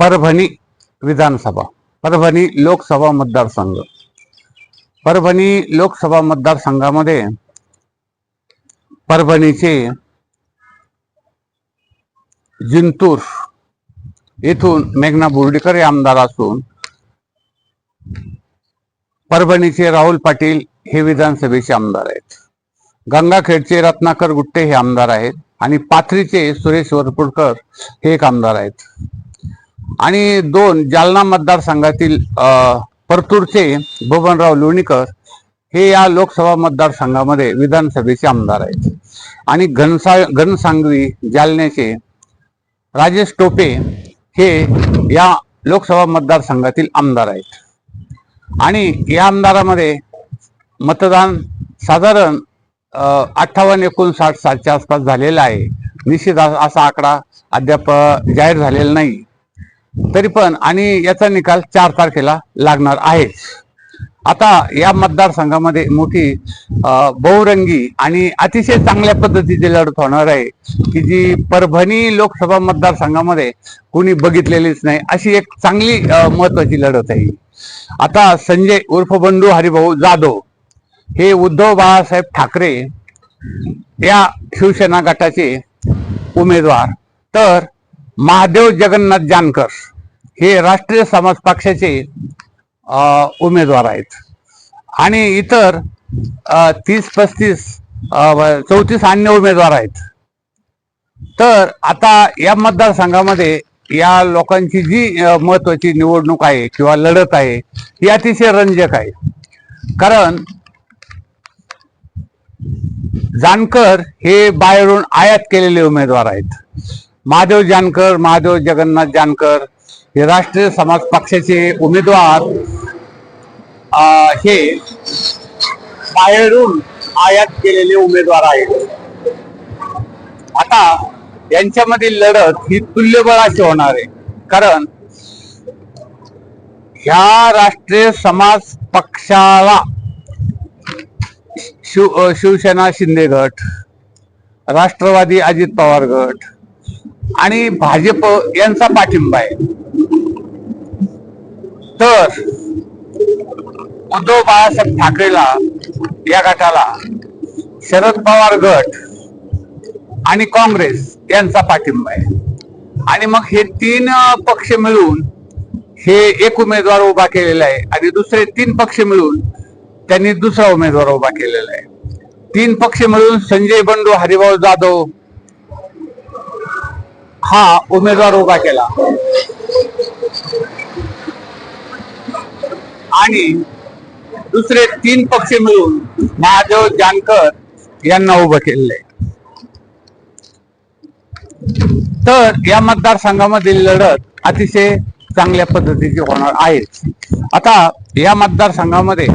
परभणी विधानसभा परभणी लोकसभा मतदारसंघ. परभणी लोकसभा मतदारसंघामध्ये परभणीचे जिंतूर येथून मेघना बोर्डीकर हे आमदार असून परभणीचे राहुल पाटील हे विधानसभेचे आमदार आहेत. गंगाखेडचे रत्नाकर गुट्टे हे आमदार आहेत आणि पाथरीचे सुरेश वरपुडकर हे एक आमदार आहेत. आणि दोन जालना मतदारसंघातील परतूरचे बबनराव लोणीकर हे या लोकसभा मतदारसंघामध्ये विधानसभेचे आमदार आहेत. आणि घनसा घनसांगवी जालन्याचे राजेश टोपे हे या लोकसभा मतदारसंघातील आमदार आहेत. आणि या आमदारामध्ये मतदान साधारण अठ्ठावन्न एकोणसाठ सातच्या आसपास झालेला आहे. निश्चित असा आकडा अद्याप जाहीर झालेला नाही. तरी पण आणि याचा निकाल चार तारखेला लागणार आहे. आता या मतदारसंघामध्ये मोठी बहुरंगी आणि अतिशय चांगल्या पद्धतीची लढत होणार आहे की जी परभणी लोकसभा मतदारसंघामध्ये कुणी बघितलेलीच नाही अशी एक चांगली महत्वाची लढत आहे. आता संजय उर्फ बंडू हरिभाऊ जाधव हे उद्धव बाळासाहेब ठाकरे या शिवसेना गटाचे उमेदवार. तर महादेव जगन्नाथ जानकर हे राष्ट्रीय समाज पक्षाचे उमेदवार आहेत. आणि इतर तीस पस्तीस चौतीस अन्य उमेदवार आहेत. तर आता या मतदारसंघामध्ये या लोकांची जी महत्वाची निवडणूक आहे किंवा लढत आहे ही अतिशय रंजक आहे. कारण जानकर हे बाहेरून आयात केलेले उमेदवार आहेत. महादेव जानकर महादेव जगन्नाथ जानकर हे राष्ट्रीय समाज पक्षाचे उमेदवार हे बाहेरून आयात केलेले उमेदवार आहेत. आता यांच्यामधील लढत ही तुल्यबळाची होणार आहे. कारण ह्या राष्ट्रीय समाज पक्षाला शिव शिवसेना शिंदे गट राष्ट्रवादी अजित पवार गट आणि भाजप यांचा पाठिंबा आहे. तर उद्धव बाळासाहेब ठाकरेला या गटाला शरद पवार गट आणि काँग्रेस यांचा पाठिंबा आहे. आणि मग हे तीन पक्ष मिळून हे एक उमेदवार उभा केलेला आहे आणि दुसरे तीन पक्ष मिळून त्यांनी दुसरा उमेदवार उभा केलेला आहे. तीन पक्ष मिळून संजय बंडू हरिभाऊ जाधव हा उमेदवार उभा केला. आणि दुसरे तीन पक्ष मिळून महादेव जानकर यांना उभं केले तर या मतदारसंघामधील लढत अतिशय चांगल्या पद्धतीची होणार आहे. आता या मतदारसंघामध्ये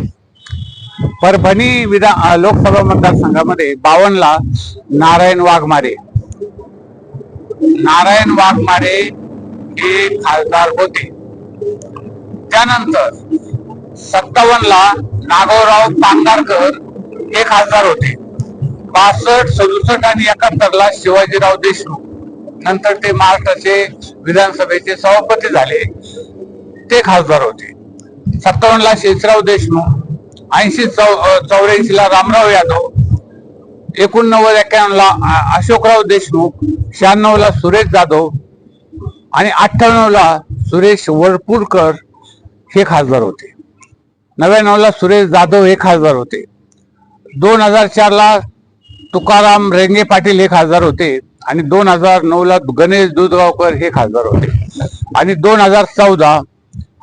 परभणी विधान लोकसभा मतदारसंघामध्ये बावनला नारायण वाघमारे नारायण वाघमारे हे खासदार होते. त्यानंतर सत्तावन्न ला नागोराव पांगारकर हे खासदार होते. बासष्ट सदुसष्ट आणि एकाहत्तर ला शिवाजीराव देशमुख. नंतर ते महाराष्ट्राचे विधानसभेचे सभापती झाले. ते खासदार होते. सत्तावन्न ला शेषराव देशमुख ऐंशी चौ चौऱ्याऐंशी ला रामराव यादव एकोणनव्वद एक्क्याण्णवला अशोकराव देशमुख शहाण्णवला सुरेश जाधव आणि अठ्ठ्याण्णवला सुरेश वरपूरकर हे खासदार होते. नव्याण्णवला सुरेश जाधव हे खासदार होते. दोन हजार चारला तुकाराम रेंगे पाटील हे खासदार होते आणि दोन हजार नऊला गणेश दुधगावकर हे खासदार होते. आणि दोन हजार चौदा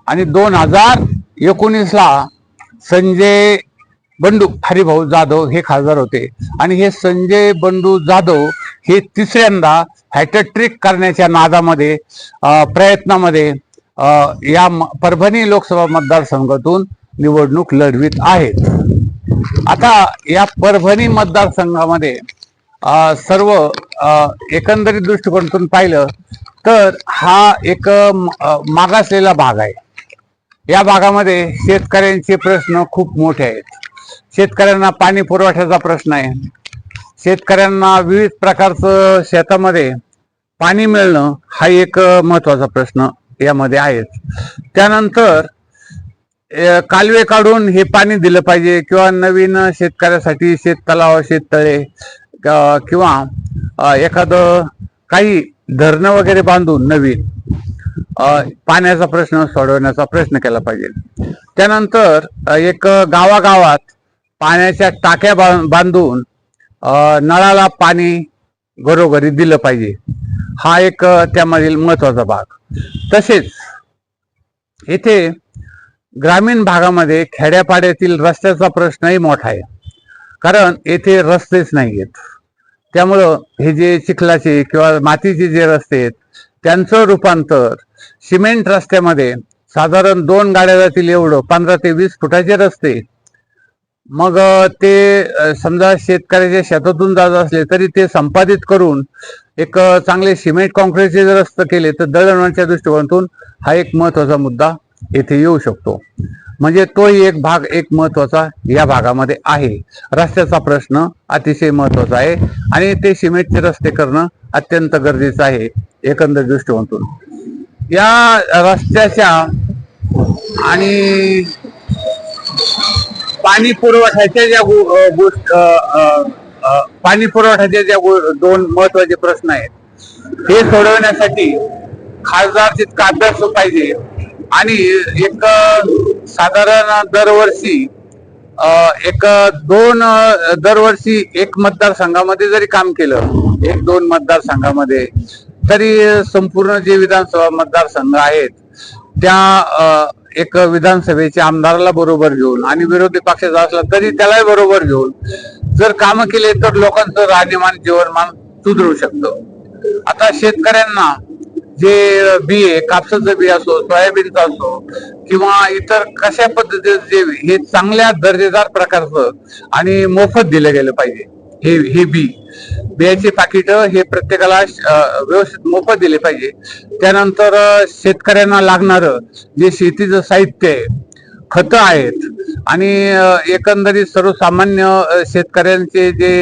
आणि दोन हजार एकोणीसला संजय बंडू हरिभाऊ जाधव हे खासदार होते. आणि हे संजय बंडू जाधव हे तिसऱ्यांदा हॅटट्रिक करण्याच्या नादामध्ये प्रयत्नामध्ये या परभणी लोकसभा मतदारसंघातून निवडणूक लढवित आहेत. आता या परभणी मतदारसंघामध्ये सर्व एकंदरीत दृष्टिकोनातून पाहिलं तर हा एक म- मागासलेला भाग आहे. या भागामध्ये शेतकऱ्यांचे प्रश्न खूप मोठे आहेत. शेतकऱ्यांना पाणी पुरवठ्याचा प्रश्न आहे. शेतकऱ्यांना विविध प्रकारचं शेतामध्ये पाणी मिळणं हा एक महत्त्वाचा प्रश्न यामध्ये आहेच. त्यानंतर कालवे काढून हे पाणी दिलं पाहिजे किंवा नवीन शेतकऱ्यासाठी शेततलाव शेततळे किंवा एखादं काही धरणं वगैरे बांधून नवीन पाण्याचा प्रश्न सोडवण्याचा प्रयत्न केला पाहिजे. त्यानंतर एक गावागावात पाण्याच्या टाक्या बां- बांधून नळाला पाणी घरोघरी दिलं पाहिजे. हा एक त्यामधील महत्त्वाचा भाग. तसेच येथे ग्रामीण भागामध्ये खेड्यापाड्यातील रस्त्याचा प्रश्नही मोठा आहे. कारण येथे रस्तेच नाही आहेत त्यामुळं हे जे चिखलाचे किंवा मातीचे जे रस्ते आहेत त्यांचं रूपांतर सिमेंट रस्त्यामध्ये साधारण दोन गाड्या जातील एवढं. पंधरा ते वीस फुटाचे रस्ते. मग ते समजा शेतकऱ्याच्या शेतातून जात असले तरी ते संपादित करून एक चांगले सिमेंट कॉन्क्रीटचे जर रस्ते केले तर दळणवळणच्या दृष्टिकोनातून हा एक महत्त्वाचा मुद्दा येथे येऊ शकतो. म्हणजे तोही एक भाग एक महत्त्वाचा या भागामध्ये आहे. रस्त्याचा प्रश्न अतिशय महत्त्वाचा आहे. आणि ते सिमेंटचे रस्ते करणं अत्यंत गरजेचं आहे एकंदर दृष्टिकोनातून. या रस्त्याच्या आणि पाणी पुरवठ्याच्या ज्या गोष्ट पाणी पुरवठ्याचे ज्या दोन महत्त्वाचे प्रश्न आहेत. हे सोडवण्यासाठी खासदार तितका अभ्यास पाहिजे. आणि एक साधारण दरवर्षी एक दोन दरवर्षी एक मतदारसंघामध्ये जरी काम केलं एक दोन मतदारसंघामध्ये तरी संपूर्ण जे विधानसभा मतदारसंघ आहेत त्या एक विधानसभेच्या आमदाराला बरोबर घेऊन आणि विरोधी पक्षाचा असला तरी त्यालाही बरोबर घेऊन जर कामं केले तर लोकांचं राहणीमान जीवनमान सुधरू शकतं. आता शेतकऱ्यांना जे बी कापसाचं बी असो सोयाबीनचं असो किंवा इतर कशा पद्धतीचं जे हे चांगल्या दर्जेदार प्रकारचं आणि मोफत दिलं गेलं पाहिजे. हे हे बी. बियाचे पाकिट हे प्रत्येकाला व्यवस्थित मोफत दिले पाहिजे. त्यानंतर शेतकऱ्यांना लागणारं जे शेतीचं साहित्य आहे खतं आहेत आणि एकंदरीत सर्वसामान्य शेतकऱ्यांचे जे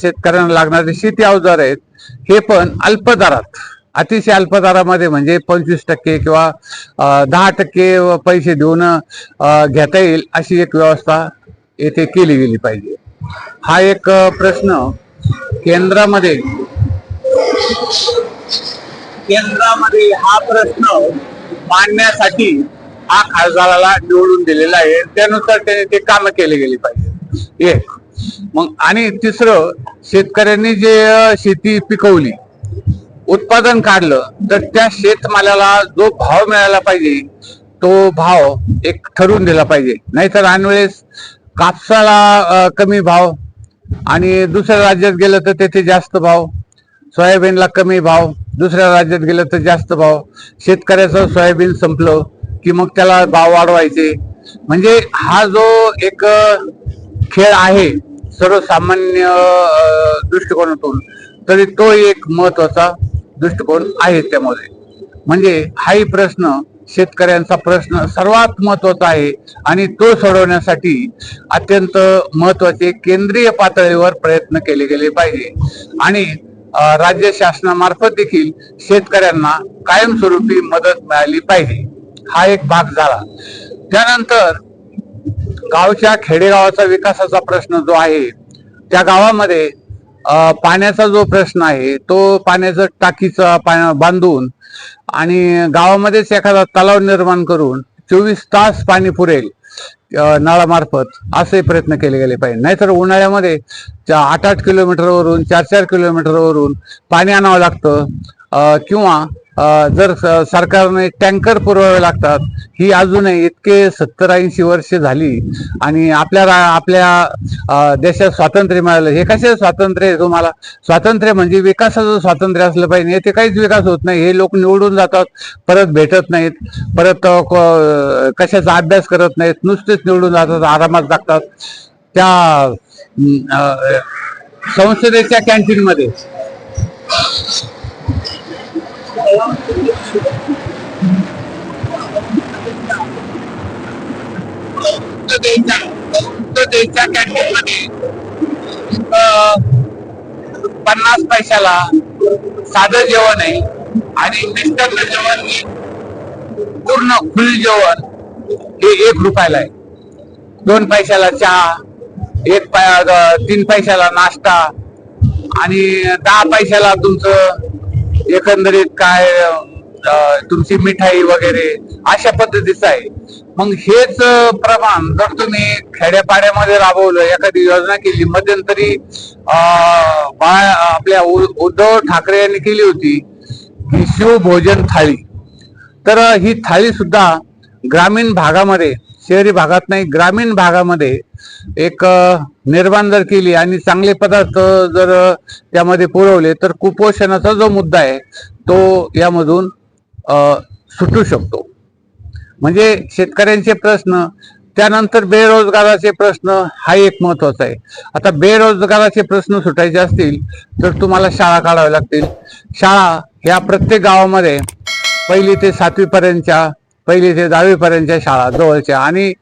शेतकऱ्यांना लागणारे शेती अवजार आहेत हे पण अल्प दरात अतिशय अल्प दरामध्ये म्हणजे पंचवीस टक्के किंवा दहा टक्के पैसे देऊन घेता येईल अशी एक व्यवस्था येथे केली गेली पाहिजे. हा एक प्रश्न केंद्रामध्ये केंद्रामध्ये हा प्रश्न मांडण्यासाठी हा खासदाराला निवडून दिलेला आहे. त्यानुसार त्याने ते काम केले गेले पाहिजे एक. मग आणि तिसरं शेतकऱ्यांनी जे शेती पिकवली उत्पादन काढलं तर त्या शेतमालाला जो भाव मिळाला पाहिजे तो भाव एक ठरवून दिला पाहिजे. नाहीतर ऐनवेळेस कापसाला कमी भाव आणि दुसऱ्या राज्यात गेलं तर तेथे जास्त भाव. सोयाबीनला कमी भाव. दुसऱ्या राज्यात गेलं तर जास्त भाव. शेतकऱ्याचं सोयाबीन संपलं की मग त्याला भाव वाढवायचे. म्हणजे हा जो एक खेळ आहे सर्वसामान्य दृष्टिकोनातून तरी तो एक महत्त्वाचा दृष्टिकोन आहे त्यामध्ये. म्हणजे हाही प्रश्न शेतकऱ्यांचा प्रश्न सर्वात महत्त्वाचा आहे आणि तो सोडवण्यासाठी अत्यंत महत्त्वाचे केंद्रीय पातळीवर प्रयत्न केले गेले पाहिजे. आणि राज्य शासनामार्फत देखील शेतकऱ्यांना कायमस्वरूपी मदत मिळाली पाहिजे. हा एक भाग झाला. त्यानंतर गावच्या खेडेगावाचा विकासाचा प्रश्न जो आहे त्या गावामध्ये पाण्याचा जो प्रश्न आहे तो पाण्याचं टाकीचा पा बांधून आणि गावामध्येच एखादा तलाव निर्माण करून चोवीस तास पाणी पुरेल नळामार्फत असे प्रयत्न केले गेले पाहिजे. नाहीतर उन्हाळ्यामध्ये त्या आठ आठ किलोमीटरवरून चार चार किलोमीटरवरून पाणी आणावं लागतं किंवा जर सरकारने टँकर पुरवावे लागतात ही अजूनही इतके सत्तर ऐंशी वर्ष झाली आणि आपल्या आपल्या देशात स्वातंत्र्य मिळालं. हे कसे स्वातंत्र्य आहे तुम्हाला? स्वातंत्र्य म्हणजे विकासाचं स्वातंत्र्य असलं पाहिजे. येथे काहीच विकास होत नाही. हे लोक निवडून जातात परत भेटत नाहीत परत कशाचा अभ्यास करत नाहीत नुसतेच निवडून जातात आरामात जागतात. त्या संसदेच्या कॅन्टीन मध्ये कॅन्टीन मध्ये पन्नास पैशाला साधं जेवण आहे. आणि मिस्टर जेवण पूर्ण फुल जेवण हे एक रुपयाला आहे. दोन पैशाला चहा एक पै तीन पैशाला नाश्ता आणि दहा पैशाला तुमचं एकंदरीत काय तुमची मिठाई वगैरे अशा पद्धतीचं आहे. मग हेच प्रमाण जर तुम्ही खेड्यापाड्यामध्ये राबवलं एखादी योजना केली मध्यंतरी आपल्या उ- उद्धव ठाकरे यांनी केली होती की शिवभोजन थाळी. तर ही थाळी सुद्धा ग्रामीण भागामध्ये शहरी भागात नाही ग्रामीण भागामध्ये एक निर्माण जर केली आणि चांगले पदार्थ जर त्यामध्ये पुरवले तर कुपोषणाचा जो मुद्दा आहे तो यामधून सुटू शकतो. म्हणजे शेतकऱ्यांचे प्रश्न त्यानंतर बेरोजगाराचे प्रश्न हा एक महत्त्वाचा आहे. आता बेरोजगाराचे प्रश्न सुटायचे असतील तर तुम्हाला शाळा काढाव्या लागतील. शाळा ह्या प्रत्येक गावामध्ये पहिली ते सातवीपर्यंतच्या पहिली ते दहावीपर्यंतच्या शाळा जवळच्या. आणि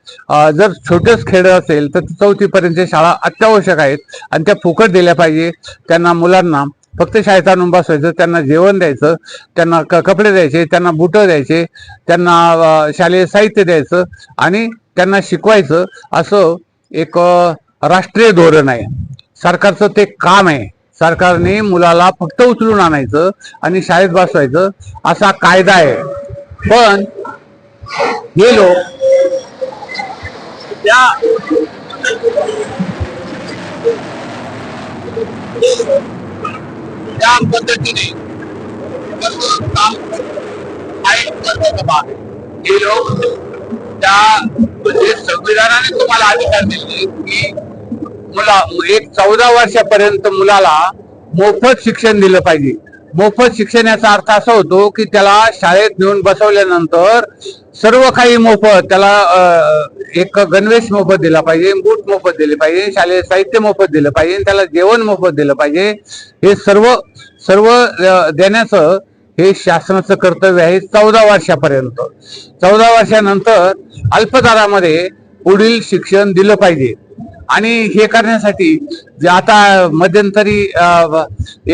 जर छोटंच खेडं असेल तर चौथीपर्यंतच्या शाळा अत्यावश्यक आहेत. आणि त्या फुकट दिल्या पाहिजे. त्यांना मुलांना फक्त शाळेत आणून बसवायचं त्यांना जेवण द्यायचं त्यांना क- कपडे द्यायचे त्यांना बुटं द्यायचे त्यांना शालेय साहित्य द्यायचं आणि त्यांना शिकवायचं असं एक राष्ट्रीय धोरण आहे. सरकारचं ते काम आहे. सरकारने मुलाला फक्त उचलून आणायचं आणि शाळेत बसवायचं असा कायदा आहे. पण हे लोक त्या त्या पद्धतीने काम आहे हे लोक त्या म्हणजे संविधानाने तुम्हाला अधिकार दिले की मुला एक चौदा वर्षापर्यंत मुलाला मोफत शिक्षण दिलं पाहिजे. मोफत शिक्षण याचा अर्थ असा होतो की त्याला शाळेत नेऊन बसवल्यानंतर सर्व काही मोफत त्याला एक गणवेश मोफत दिला पाहिजे बूट मोफत दिले पाहिजे शालेय साहित्य मोफत दिलं पाहिजे त्याला जेवण मोफत दिलं पाहिजे. हे सर्व सर्व देण्याचं हे शासनाचं कर्तव्य आहे चौदा वर्षापर्यंत. चौदा वर्षानंतर अल्पदरामध्ये पुढील शिक्षण दिलं पाहिजे. आणि हे करण्यासाठी जे आता मध्यंतरी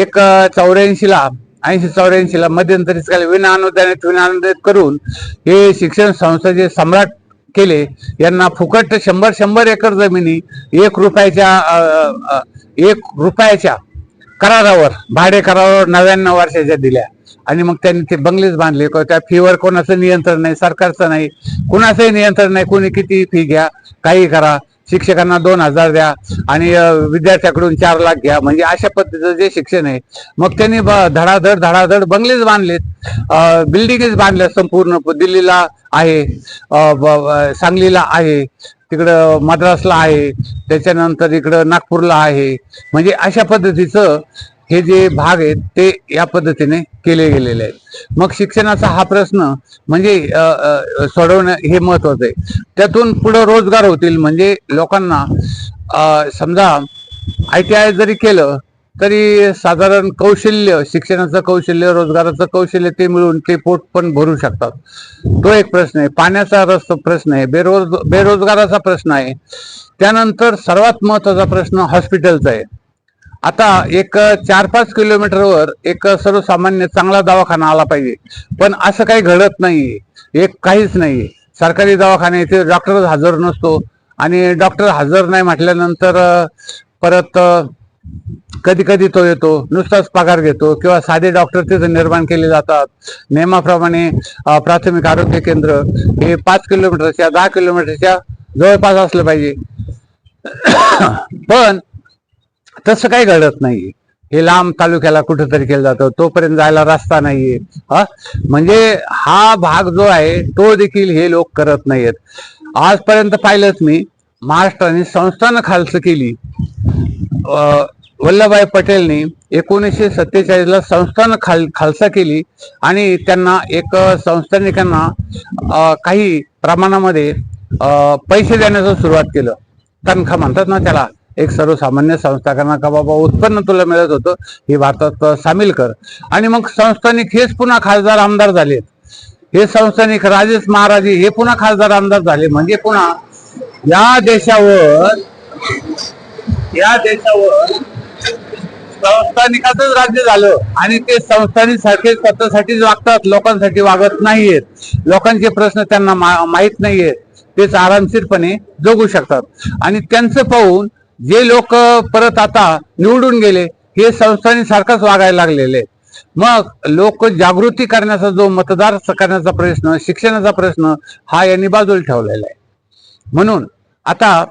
एक चौऱ्याऐंशी ला ऐंशी चौऱ्याऐंशी ला मध्यंतरीच काय विना अनुदानित विना अनुदानित करून हे शिक्षण संस्थेचे सम्राट केले यांना फुकट शंभर शंभर एकर जमिनी एक रुपयाच्या एक रुपयाच्या करारावर भाडे करारावर नव्याण्णव वर्षाच्या दिल्या. आणि मग त्यांनी ते बंगलेच बांधले. त्या फीवर कोणाचं नियंत्रण नाही सरकारचं नाही कुणाचंही नियंत्रण नाही कोणी किती फी घ्या काही करा. शिक्षकांना दोन हजार द्या आणि विद्यार्थ्याकडून चार लाख घ्या. म्हणजे अशा पद्धतीचं जे शिक्षण आहे मग त्यांनी ब- धडाधड धडाधड बंगलेच बांधलेत. बिल्डिंगच बांधल्या संपूर्ण. दिल्लीला आहे सांगलीला आहे तिकडं मद्रासला आहे त्याच्यानंतर इकडं नागपूरला आहे. म्हणजे अशा पद्धतीचं हे जे भाग आहेत ते या पद्धतीने केले गेलेले आहेत. मग शिक्षणाचा हा प्रश्न म्हणजे सोडवणं हे महत्वाचं आहे. त्यातून पुढे रोजगार होतील. म्हणजे लोकांना समजा आय टी आय जरी केलं तरी साधारण कौशल्य शिक्षणाचं कौशल्य रोजगाराचं कौशल्य ते मिळून ते पोट पण भरू शकतात. तो एक प्रश्न आहे. पाण्याचा रस्ता प्रश्न आहे. बेरोज बेरोजगाराचा प्रश्न आहे. त्यानंतर सर्वात महत्त्वाचा प्रश्न हॉस्पिटलचा आहे. आता एक चार पाच किलोमीटरवर एक सर्वसामान्य चांगला दवाखाना आला पाहिजे. पण असं काही घडत नाहीये. एक काहीच नाहीये. सरकारी दवाखाने इथे डॉक्टर हजर नसतो. आणि डॉक्टर हजर नाही म्हटल्यानंतर परत कधी कधी तो येतो नुसताच पगार घेतो किंवा साधे डॉक्टर तिथे निर्माण केले जातात. नियमाप्रमाणे प्राथमिक आरोग्य केंद्र हे पाच किलोमीटरच्या दहा किलोमीटरच्या जवळपास असलं पाहिजे. पण तसं काही घडत नाही हे लांब तालुक्याला कुठेतरी केलं जातं. तोपर्यंत जायला रस्ता नाहीये. हा? म्हणजे हा भाग जो आहे तो देखील हे लोक करत नाहीयेत. आजपर्यंत पाहिलंच मी महाराष्ट्राने संस्थानं खालचं केली. अं, वल्लभभाई पटेलनी एकोणीसशे सत्तेचाळीस ला खाल खालसा केली आणि त्यांना एक संस्थानिकांना काही प्रमाणामध्ये पैसे देण्याचं सुरुवात केलं. तनखा म्हणतात ना त्याला. एक सर्वसामान्य संस्थाकांना का बाबा? उत्पन्न तुला मिळत होतं हे भारतात सामील कर. आणि मग संस्थानिक हेच पुन्हा खासदार आमदार झालेत. हे संस्थानिक राजेश महाराजे हे पुन्हा खासदार आमदार झाले. म्हणजे पुन्हा या देशावर या देशावर संस्थानिकातच राज्य झालं आणि ते संस्थानिक सारखे स्वतःसाठीच वागतात लोकांसाठी वागत नाहीयेत. लोकांचे प्रश्न त्यांना मा- माहीत नाहीयेत. तेच आरामशीरपणे जगू शकतात. आणि त्यांचं पाहून जे लोक परत आता निवडून गेले हे संस्थांनी सारखंच वागायला लागलेले मग लोक जागृती करण्याचा जो मतदार करण्याचा प्रश्न शिक्षणाचा प्रश्न हा यांनी बाजूला ठेवलेला आहे. म्हणून आता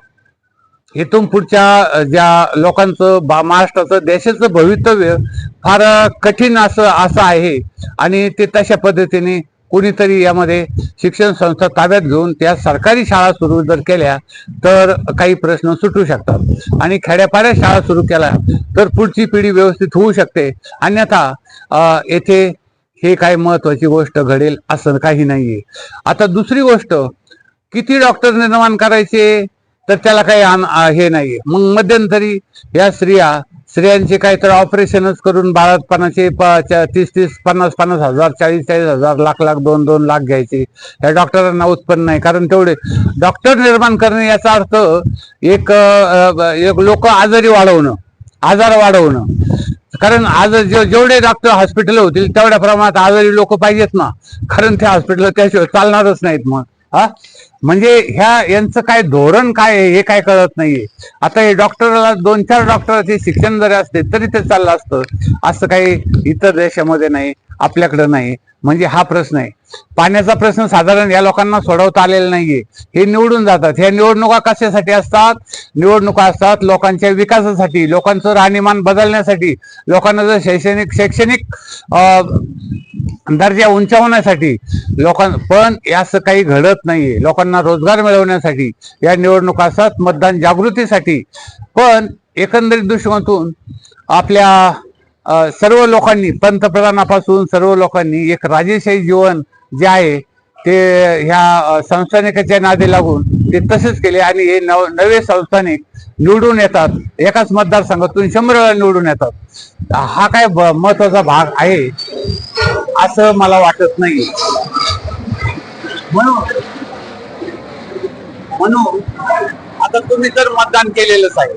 इथून पुढच्या ज्या लोकांचं बा- महाराष्ट्राचं देशाचं भवितव्य फार कठीण असं असं आहे. आणि ते तशा पद्धतीने कोणीतरी यामध्ये शिक्षण संस्था ताब्यात घेऊन त्या सरकारी शाळा सुरू जर केल्या तर काही प्रश्न सुटू शकतात. आणि खेड्यापाड्या शाळा सुरू केल्या तर पुढची पिढी व्यवस्थित होऊ शकते. अन्यथा येथे हे काही महत्वाची गोष्ट घडेल असं काही नाहीये. आता दुसरी गोष्ट किती डॉक्टर निर्माण करायचे तर त्याला काही हे नाहीये. मग मध्यंतरी या स्त्रिया स्त्रियांचे काहीतरी ऑपरेशनच करून बाळातपणाचे तीस तीस पन्नास पन्नास हजार चाळीस चाळीस हजार लाख लाख दोन दोन लाख घ्यायचे. या डॉक्टरांना उत्पन्न नाही. कारण तेवढे डॉक्टर निर्माण करणे याचा अर्थ एक एक लोक आजारी वाढवणं आजार वाढवणं. कारण आज जेवढे डॉक्टर हॉस्पिटल होतील तेवढ्या प्रमाणात आजारी लोक पाहिजेत ना. कारण ते हॉस्पिटल त्याशिवाय चालणारच नाहीत मग. हा? म्हणजे ह्या यांचं काय धोरण काय आहे हे काय कळत नाहीये. आता हे डॉक्टरला दोन चार डॉक्टरचे शिक्षण जरी असते तरी ते चाललं असतं. असं काही इतर देशामध्ये नाही आपल्याकडे नाही. म्हणजे हा प्रश्न आहे. पाण्याचा प्रश्न साधारण या लोकांना सोडवता आलेला नाहीये. हे निवडून जातात. ह्या निवडणुका कशासाठी असतात? निवडणुका असतात लोकांच्या विकासासाठी लोकांचं राहणीमान बदलण्यासाठी. लोकांना जर शैक्षणिक शैक्षणिक दर्जा उंचावण्यासाठी लोकां पण असं काही घडत नाहीये. लोकांना रोजगार मिळवण्यासाठी या निवडणुका असतात मतदान जागृतीसाठी. पण एकंदरीत दृष्टिकोनातून आपल्या सर्व लोकांनी पंतप्रधानापासून सर्व लोकांनी एक राजेशाही जीवन जे आहे ते ह्या संस्थानिकाच्या नादे लागून ते तसेच केले आणि हे नव नवे संस्थानिक निवडून येतात. एकाच मतदारसंघातून शंभर वेळा निवडून येतात. हा काय महत्त्वाचा भाग आहे? असं मला वाटत नाही म्हणून म्हणून आता तुम्ही तर मतदान केलेलंच आहे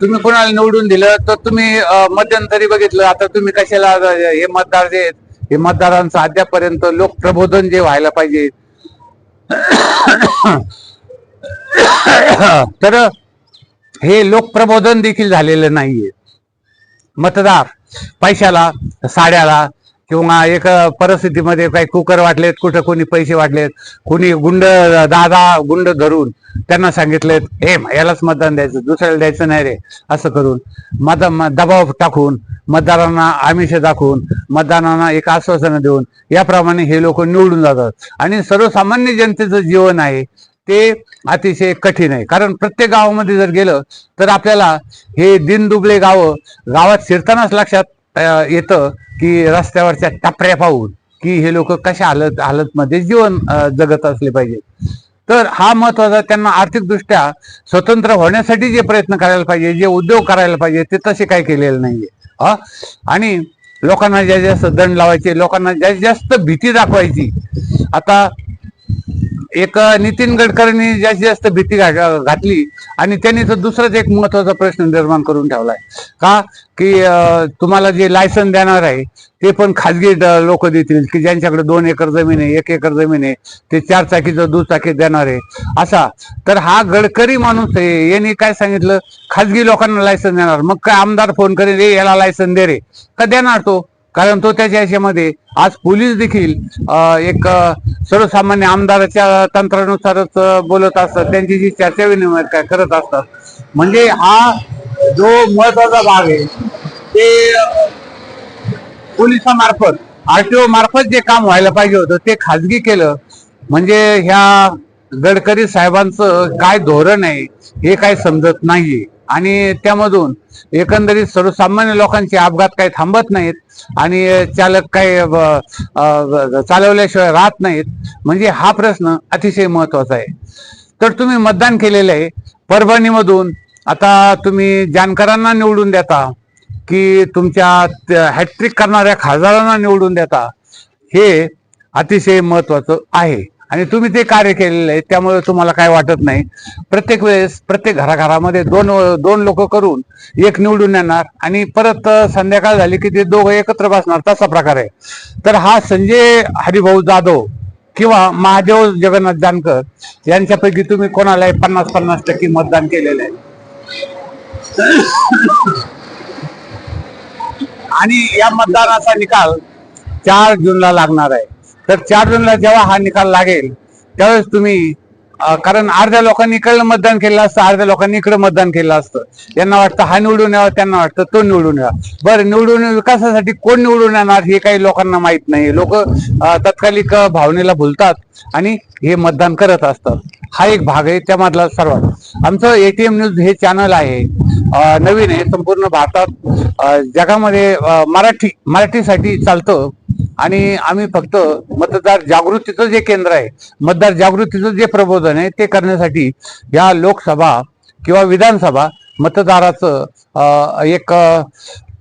तुम्ही कोणाला निवडून दिलं तर तुम्ही मध्यंतरी बघितलं आता तुम्ही कशाला हे मतदार जे आहेत, हे मतदारांचं अद्यापर्यंत लोकप्रबोधन जे व्हायला पाहिजे. तर हे लोकप्रबोधन देखील झालेलं नाहीये. मतदार पैशाला साड्याला किंवा एक परिस्थितीमध्ये काही कुकर वाटलेत कुठं कोणी पैसे वाटलेत कोणी गुंड दादा गुंड धरून त्यांना सांगितलेत हे यालाच मतदान द्यायचं दुसऱ्याला द्यायचं नाही रे असं करून मत दबाव टाकून मतदारांना आमिष दाखवून मतदारांना एक आश्वासनं देऊन याप्रमाणे हे लोक निवडून जातात. आणि सर्वसामान्य जनतेचं जीवन आहे ते अतिशय कठीण आहे. कारण प्रत्येक गावामध्ये जर गेलं तर आपल्याला हे दिनदुबळे गावं गावात शिरतानाच लक्षात येतं की रस्त्यावरच्या टपऱ्या पाहून की हे लोक कशा हालत हालतमध्ये जीवन जगत असले पाहिजे तर हा महत्त्वाचा त्यांना आर्थिकदृष्ट्या स्वतंत्र होण्यासाठी जे प्रयत्न करायला पाहिजे जे उद्योग करायला पाहिजे ते तसे काही केलेले नाहीये. हा? आणि लोकांना ज्या जास्त दंड लावायचे लोकांना जास्तीत जास्त भीती दाखवायची आता एक नितीन गडकरींनी जास्तीत जास्त भीती घा- घातली आणि त्यांनी तर दुसराच एक महत्त्वाचा प्रश्न निर्माण करून ठेवलाय. का? की तुम्हाला जे लायसन देणार आहे ते पण खाजगी लोक देतील की ज्यांच्याकडे दोन एकर जमीन आहे एक एकर जमीन आहे ते चार चाकीचं दुचाकी देणार आहे. असा. तर हा गडकरी माणूस आहे यांनी काय सांगितलं? खाजगी लोकांना लायसन देणार. मग काय आमदार फोन करेल रे याला लायसन दे रे. का देणार तो? कारण तो त्याच्या याच्यामध्ये. आज पोलीस देखील एक सर्वसामान्य आमदाराच्या तंत्रानुसारच बोलत असतात. त्यांची जी चर्चा विनिमय काय करत असतात. म्हणजे हा जो महत्त्वाचा भाग आहे ते अं, पोलिसामार्फत आरटीओ मार्फत जे काम व्हायला पाहिजे होतं ते खाजगी केलं. म्हणजे ह्या गडकरी साहेबांचं काय धोरण आहे हे काय समजत नाहीये. आणि त्यामधून एकंदरीत सर्वसामान्य लोकांचे अपघात काही थांबत नाहीत आणि चालक काही चालवल्याशिवाय राहत नाहीत. म्हणजे हा प्रश्न अतिशय महत्त्वाचा आहे. तर तुम्ही मतदान केलेलं आहे. परभणीमधून आता तुम्ही जानकरांना निवडून देता की तुमच्या हॅट्रिक करणाऱ्या खासदारांना निवडून देता हे अतिशय महत्वाचं आहे. आणि तुम्ही ते कार्य केलेलं आहे त्यामुळे तुम्हाला काय वाटत नाही. प्रत्येक वेळेस प्रत्येक घराघरामध्ये दोन दोन लोक करून एक निवडून येणार आणि परत संध्याकाळ झाली की ते दोघं एकत्र बसणार तसा प्रकार आहे. तर हा संजय हरिभाऊ जाधव किंवा महादेव जगन्नाथ जानकर यांच्यापैकी तुम्ही कोणालाही पन्नास पन्नास टक्के मतदान केलेलं आहे. आणि या मतदानाचा निकाल चार जूनला लागणार आहे. तर चार जूनला जेव्हा हा निकाल लागेल त्यावेळेस तुम्ही कारण अर्ध्या लोकांनी इकडलं मतदान केलं असतं अर्ध्या लोकांनी इकडे मतदान केलं असतं. यांना वाटतं हा निवडून यावा त्यांना वाटतं तो निवडून यावा. बरं निवडून विकासासाठी कोण निवडून येणार हे काही लोकांना माहीत नाही लोक तत्कालिक भावनेला भुलतात आणि हे मतदान करत असतात. हा एक भाग आहे त्यामधला सर्वात. आमचं एटीएम न्यूज हे चॅनल आहे नवीन आहे संपूर्ण भारतात जगामध्ये मराठी मराठीसाठी चालतं. आणि आम्ही फक्त मतदार जागृतीचं जे केंद्र आहे मतदार जागृतीचं जे प्रबोधन आहे ते करण्यासाठी या लोकसभा किंवा विधानसभा मतदाराचं एक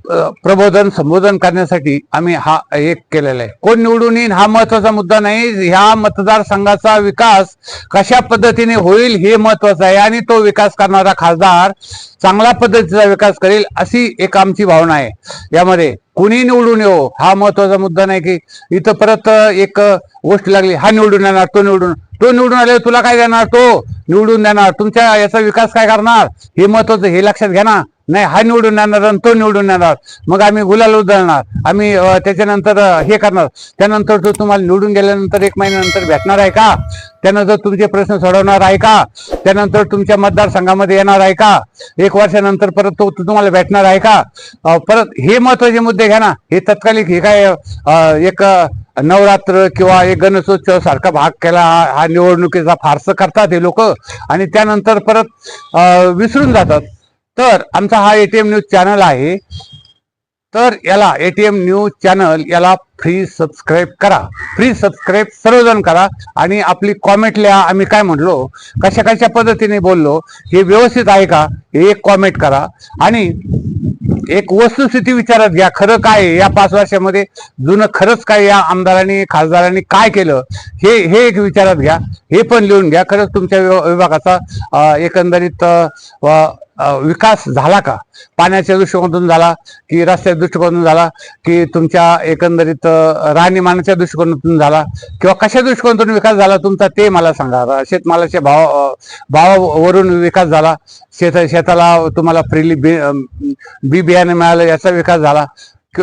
प्रबोधन संबोधन करण्यासाठी आम्ही हा एक केलेला आहे. कोण निवडून येईल हा महत्त्वाचा मुद्दा नाही. ह्या मतदारसंघाचा विकास कशा पद्धतीने होईल हे महत्वाचं आहे आणि तो विकास करणारा खासदार चांगल्या पद्धतीचा विकास करेल अशी एक आमची भावना आहे. यामध्ये कुणी निवडून येऊ हा महत्त्वाचा मुद्दा नाही की इथं परत एक गोष्ट लागली हा निवडून येणार तो निवडून तो निवडून आले तुला काय देणार तो? निवडून देणार. तुमच्या याचा विकास काय करणार? हे महत्वाचं हे लक्षात घ्या ना. नाही हा निवडून येणार आणि तो निवडून येणार. मग आम्ही गुलाल उधळणार. आम्ही त्याच्यानंतर हे करणार. त्यानंतर तो तुम्हाला निवडून गेल्यानंतर एक महिन्यानंतर भेटणार आहे का? त्यानंतर तुमचे प्रश्न सोडवणार आहे का? त्यानंतर तुमच्या मतदारसंघामध्ये येणार आहे का? एक वर्षानंतर परत तो तुम्हाला भेटणार आहे का? परत हे महत्त्वाचे मुद्दे घ्या ना. हे तत्कालिक हे काय एक नवरात्र किंवा एक गणेशोत्सव सारखा भाग केला हा निवडणुकीचा फारसं करतात हे लोक. आणि त्यानंतर परत विसरून जातात. तर आमचा हा एटीएम न्यूज चॅनल आहे. तर याला एटीएम न्यूज चॅनल याला फ्री सबस्क्राईब करा. फ्री सबस्क्राईब सर्वजण करा आणि आपली कॉमेंट लिहा. आम्ही काय म्हणलो? कशा कशा पद्धतीने बोललो? हे व्यवस्थित आहे का? हे एक कॉमेंट करा. आणि एक वस्तुस्थिती विचारात घ्या. खरं काय या पाच वर्षामध्ये जुनं खरंच काय या आमदारांनी खासदारांनी काय केलं? हे हे एक विचारात घ्या. हे पण लिहून घ्या. खरंच तुमच्या विभागाचा एकंदरीत विकास झाला का? पाण्याच्या दृष्टिकोनातून झाला की रस्त्याच्या दृष्टिकोनातून झाला की तुमच्या एकंदरीत राहणीमानाच्या दृष्टिकोनातून झाला किंवा कशा दृष्टिकोनातून विकास झाला तुमचा ते मला सांगा. शेतमालाच्या भाव भावावरून विकास झाला. शेत शेताला तुम्हाला फ्रीली बी बी बियाणे मिळालं याचा विकास झाला.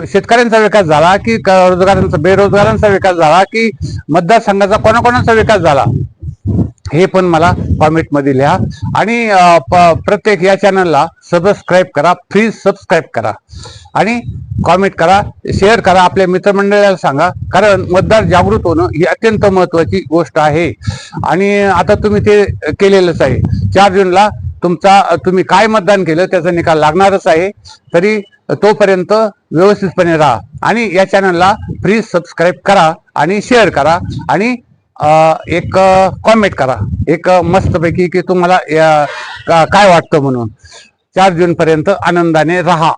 शेतकऱ्यांचा विकास झाला की क- रोजगारांचा बेरोजगारांचा विकास झाला की मतदारसंघाचा कोणाकोणाचा विकास झाला? हे पण मला कॉमेंटमध्ये लिहा. आणि प्रत्येक या चॅनलला सबस्क्राईब करा. प्लीज सबस्क्राईब करा. आणि कॉमेंट करा शेअर करा. आपल्या मित्रमंडळाला सांगा. कारण मतदार जागृत होणं ही अत्यंत महत्वाची गोष्ट आहे. आणि आता तुम्ही ते केलेलंच आहे. चार जूनला तुमचा तुम्ही काय मतदान केलं त्याचा निकाल लागणारच आहे. तरी तोपर्यंत व्यवस्थितपणे राहा. आणि या चॅनलला प्लीज सबस्क्राईब करा आणि शेअर करा. आणि एक कॉमेंट करा. एक मस्तपैकी की तुम्हाला काय वाटतं म्हणून. चार जून पर्यंत आनंदाने राहा.